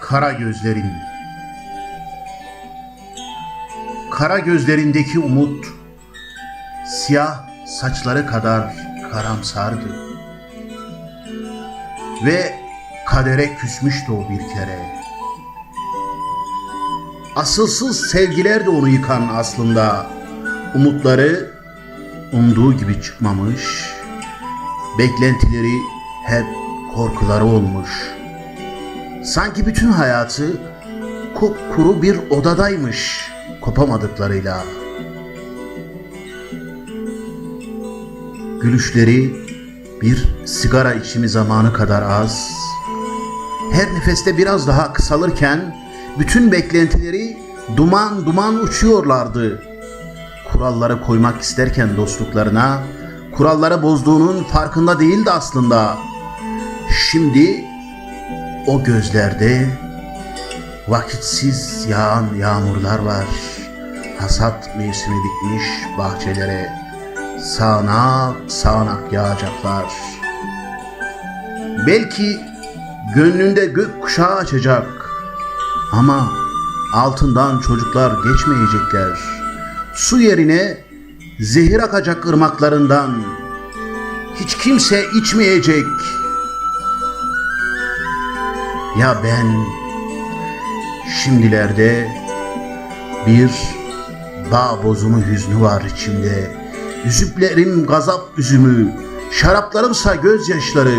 Kara gözlerin Kara gözlerindeki umut siyah saçları kadar karamsardı. Ve kadere küsmüştü o bir kere. Asılsız sevgiler de onu yıkan aslında. Umutları umduğu gibi çıkmamış. Beklentileri hep korkuları olmuş. Sanki bütün hayatı kupkuru bir odadaymış kopamadıklarıyla. Gülüşleri bir sigara içimi zamanı kadar az. Her nefeste biraz daha kısalırken bütün beklentileri duman duman uçuyorlardı. Kuralları koymak isterken dostluklarına kuralları bozduğunun farkında değildi aslında. Şimdi o gözlerde vakitsiz yağan yağmurlar var. Hasat mevsimi bitmiş bahçelere sağanak sağanak yağacaklar. Belki gönlünde gök kuşağı açacak ama altından çocuklar geçmeyecekler. Su yerine zehir akacak ırmaklarından. Hiç kimse içmeyecek. Ya ben şimdilerde bir bağ bozumu hüznü var içimde. Üzüplerim gazap üzümü, şaraplarımsa gözyaşları.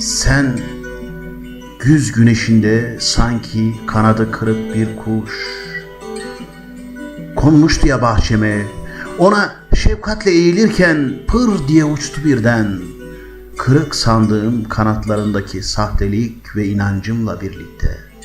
Sen güz güneşinde sanki kanadı kırık bir kuş. Konmuştu ya bahçeme, ona şefkatle eğilirken pır diye uçtu birden. Kırık sandığım kanatlarındaki sahtelik ve inancımla birlikte.''